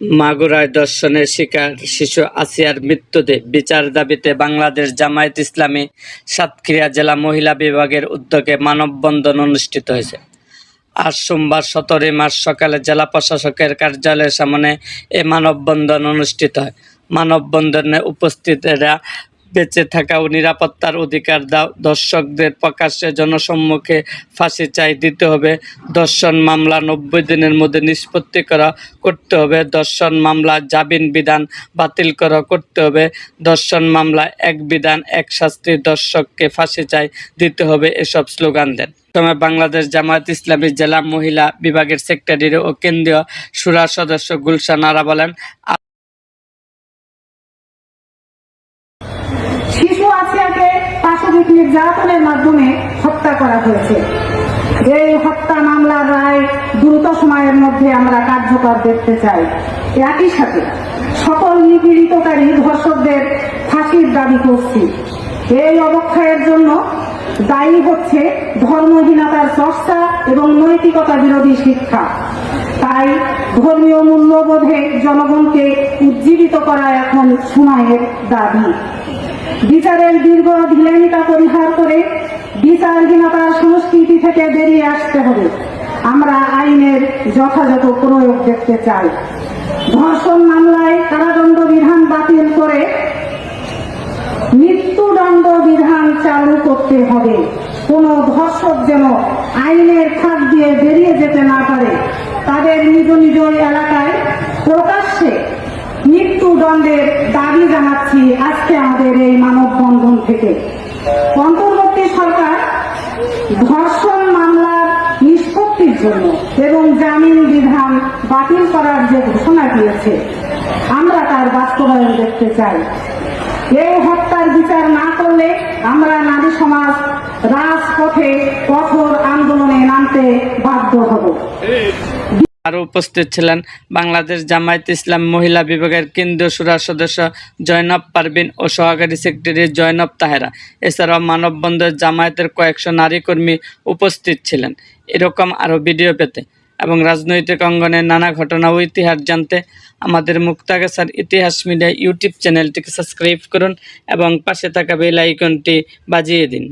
মাগুরায় দর্শনের শিকার শিশু আসিয়ার মৃত্যুতে বিচার দাবিতে বাংলাদেশ জামায়াত ইসলামী সাতক্ষীরা জেলা মহিলা বিভাগের উদ্যোগে মানববন্ধন অনুষ্ঠিত হয়েছে। আজ সোমবার সতেরোই মার্চ সকালে জেলা প্রশাসকের কার্যালয়ের সামনে এ মানববন্ধন অনুষ্ঠিত হয়। মানববন্ধনে উপস্থিতরা বেঁচে থাকা ও নিরাপত্তার অধিকার দাও। দর্শকদের প্রকাশ্যে জনসম্মুখে ফাঁসি চাই দিতে হবে। দর্শন মামলা নব্বই দিনের মধ্যে নিষ্পত্তি করা করতে হবে। দর্শন মামলা জামিন বিধান বাতিল করা করতে হবে। দর্শন মামলা এক বিধান, এক শাস্তি। দর্শককে ফাঁসি চাই দিতে হবে এসব স্লোগান দেন। সময় বাংলাদেশ জামায়াত ইসলামী জেলা মহিলা বিভাগের সেক্রেটারি ও কেন্দ্রীয় সুরা সদস্য গুলশান আরা বলেন শিশু আসিয়াকে পাশবিক নির্যাতনের মাধ্যমে হত্যা করা হয়েছে। এই হত্যা মামলার রায় দ্রুত সময়ের মধ্যে আমরা কার্যকর দেখতে চাই। একই সাথে সকল নিপীড়িতকারী ধর্ষকদের ফাঁসির দাবি করছি। এই অবক্ষয়ের জন্য দায়ী হচ্ছে ধর্মহীনতার চর্চা এবং নৈতিকতা বিরোধী শিক্ষা। তাই ধর্মীয় মূল্যবোধে জনগণকে উজ্জীবিত করা এখন সময়ের দাবি। বিচারের দীর্ঘ ঢিলাইনিতা পরিহার করে বিচারহীনতার সংস্কৃতি থেকে বেরিয়ে আসতে হবে। আমরা আইনের যথাযথ প্রয়োগ দেখতে চাই। ধর্ষণ মামলায় কারাদণ্ড বিধান বাতিল করে মৃত্যুদণ্ড বিধান চালু করতে হবে। কোন ধর্ষক যেন আইনের ফাঁক দিয়ে বেরিয়ে যেতে না পারে, তাদের নিজ নিজ এলাকায় মৃত্যুদণ্ডের দাবি জানাচ্ছি আজকে আমাদের এই মানববন্ধন থেকে। অন্তর্বর্তী সরকার ধর্ষণ মামলার নিষ্পত্তির জন্য এবং জামিন বিধান বাতিল করার যে ঘোষণা দিয়েছে, আমরা তার বাস্তবায়ন দেখতে চাই। এই হত্যার বিচার না করলে আমরা নারী সমাজ রাজপথে কঠোর আন্দোলনে নামতে বাধ্য হব। আরও উপস্থিত ছিলেন বাংলাদেশ জামায়াত ইসলাম মহিলা বিভাগের কেন্দ্রীয় সুরা সদস্য জয়নব পারভিন ও সহকারী সেক্রেটারি জয়নব তাহেরা। এছাড়াও মানববন্ধন জামায়াতের কয়েকশো নারী কর্মী উপস্থিত ছিলেন। এরকম আরও ভিডিও পেতে এবং রাজনৈতিক অঙ্গনের নানা ঘটনা ও ইতিহাস জানতে আমাদের মুক্তাগাছার ইতিহাস মিডিয়া ইউটিউব চ্যানেলটিকে সাবস্ক্রাইব করুন এবং পাশে থাকা বেল আইকনটি বাজিয়ে দিন।